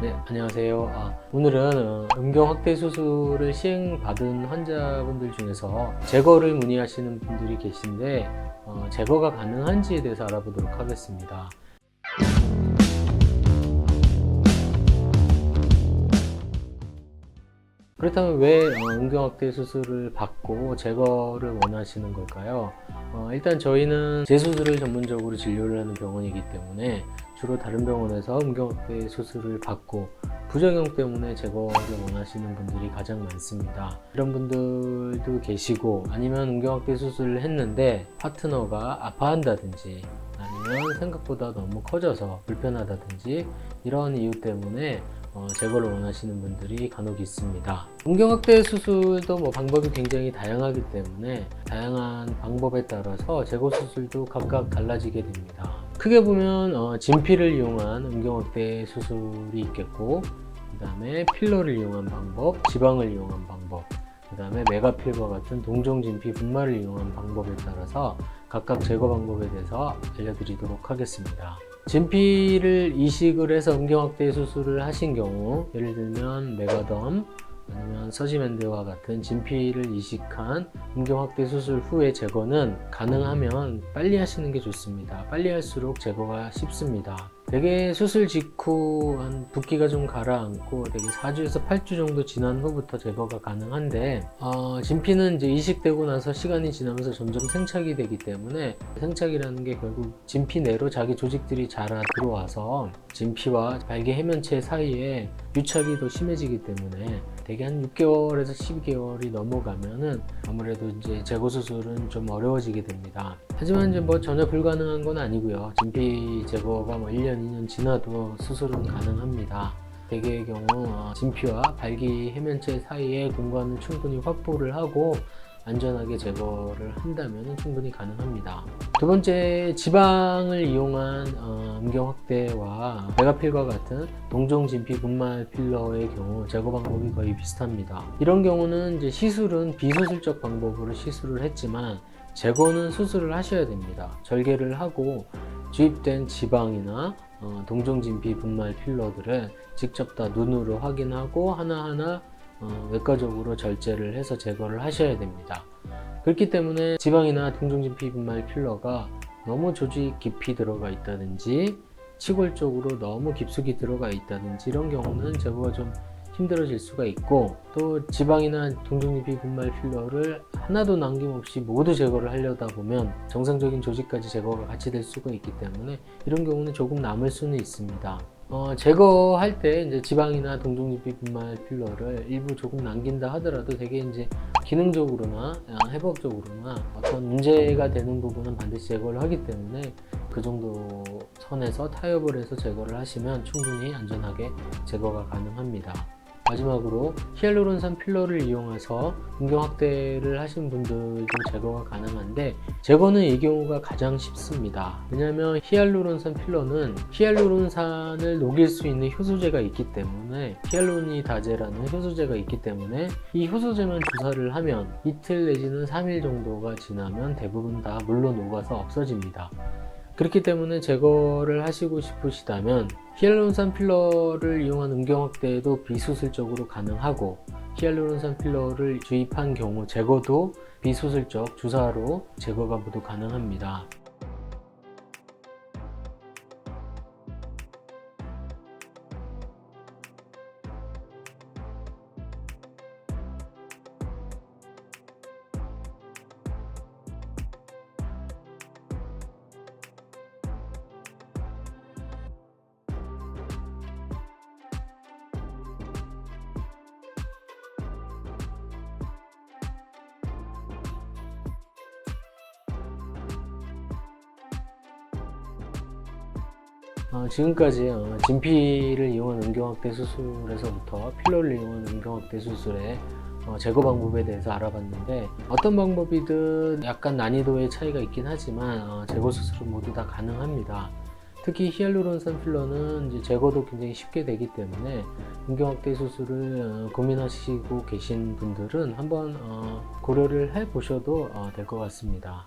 네, 안녕하세요. 아, 오늘은 어, 음경 확대 수술을 시행받은 환자분들 중에서 제거를 문의하시는 분들이 계신데 어, 제거가 가능한지에 대해서 알아보도록 하겠습니다. 그렇다면 왜 어, 음경 확대 수술을 받고 제거를 원하시는 걸까요? 어, 일단 저희는 재수술을 전문적으로 진료를 하는 병원이기 때문에 주로 다른 병원에서 음경확대 수술을 받고 부작용 때문에 제거를 원하시는 분들이 가장 많습니다. 이런 분들도 계시고 아니면 음경확대 수술을 했는데 파트너가 아파한다든지 아니면 생각보다 너무 커져서 불편하다든지 이런 이유 때문에 어, 제거를 원하시는 분들이 간혹 있습니다. 음경확대 수술도 뭐 방법이 굉장히 다양하기 때문에 다양한 방법에 따라서 제거 수술도 각각 달라지게 됩니다. 크게 보면 어, 진피를 이용한 음경확대 수술이 있겠고 그 다음에 필러를 이용한 방법, 지방을 이용한 방법 그 다음에 메가필과 같은 동종진피 분말을 이용한 방법에 따라서 각각 제거 방법에 대해서 알려드리도록 하겠습니다. 진피를 이식을 해서 음경확대 수술을 하신 경우 예를 들면 메가덤 아니면 서지맨드와 같은 진피를 이식한 음경확대 수술 후의 제거는 가능하면 빨리 하시는 게 좋습니다. 빨리 할수록 제거가 쉽습니다. 되게 수술 직후 한 붓기가 좀 가라앉고 되게 4주에서 8주 정도 지난 후부터 제거가 가능한데 어, 진피는 이제 이식되고 나서 시간이 지나면서 점점 생착이 되기 때문에 생착이라는 게 결국 진피 내로 자기 조직들이 자라 들어와서 진피와 발기 해면체 사이에 유착이 더 심해지기 때문에 대개 한 6개월에서 12개월이 넘어가면은 아무래도 이제 재고 수술은 좀 어려워지게 됩니다. 하지만 이제 뭐 전혀 불가능한 건 아니고요. 진피 제거가 뭐 1년, 2년 지나도 수술은 가능합니다. 대개의 경우 어, 진피와 발기 해면체 사이의 공간을 충분히 확보를 하고 안전하게 제거를 한다면 충분히 가능합니다. 두 번째, 지방을 이용한 어, 음경 확대와 메가필과 같은 동종 진피 분말 필러의 경우 제거 방법이 거의 비슷합니다. 이런 경우는 이제 시술은 비수술적 방법으로 시술을 했지만 제거는 수술을 하셔야 됩니다. 절개를 하고 주입된 지방이나 어, 동종 진피 분말 필러들을 직접 다 눈으로 확인하고 하나하나 어, 외과적으로 절제를 해서 제거를 하셔야 됩니다. 그렇기 때문에 지방이나 동종진피 분말 필러가 너무 조직 깊이 들어가 있다든지 치골 쪽으로 너무 깊숙이 들어가 있다든지 이런 경우는 제거가 좀 힘들어질 수가 있고 또 지방이나 동종진피 분말 필러를 하나도 남김없이 모두 제거를 하려다 보면 정상적인 조직까지 제거가 같이 될 수가 있기 때문에 이런 경우는 조금 남을 수는 있습니다. 어, 제거할 때 이제 지방이나 동종진피 분말 필러를 일부 조금 남긴다 하더라도 되게 이제 기능적으로나 어, 해법적으로나 어떤 문제가 되는 부분은 반드시 제거를 하기 때문에 그 정도 선에서 타협을 해서 제거를 하시면 충분히 안전하게 제거가 가능합니다. 마지막으로 히알루론산 필러를 이용해서 음경 확대를 하신 분들도 제거가 가능한데 제거는 이 경우가 가장 쉽습니다. 왜냐하면 히알루론산 필러는 히알루론산을 녹일 수 있는 효소제가 있기 때문에 히알루니다제라는 효소제가 있기 때문에 이 효소제만 주사를 하면 이틀 내지는 3일 정도가 지나면 대부분 다 물로 녹아서 없어집니다. 그렇기 때문에 제거를 하시고 싶으시다면 히알루론산 필러를 이용한 음경 확대도 비수술적으로 가능하고 히알루론산 필러를 주입한 경우 제거도 비수술적 주사로 제거가 모두 가능합니다. 어, 지금까지 어, 진피를 이용한 음경확대 수술에서부터 필러를 이용한 음경확대 수술의 어, 제거 방법에 대해서 알아봤는데 어떤 방법이든 약간 난이도의 차이가 있긴 하지만 어, 제거 수술은 모두 다 가능합니다. 특히 히알루론산 필러는 이제 제거도 굉장히 쉽게 되기 때문에 음경확대 수술을 어, 고민하시고 계신 분들은 한번 어, 고려를 해 보셔도 될것 같습니다.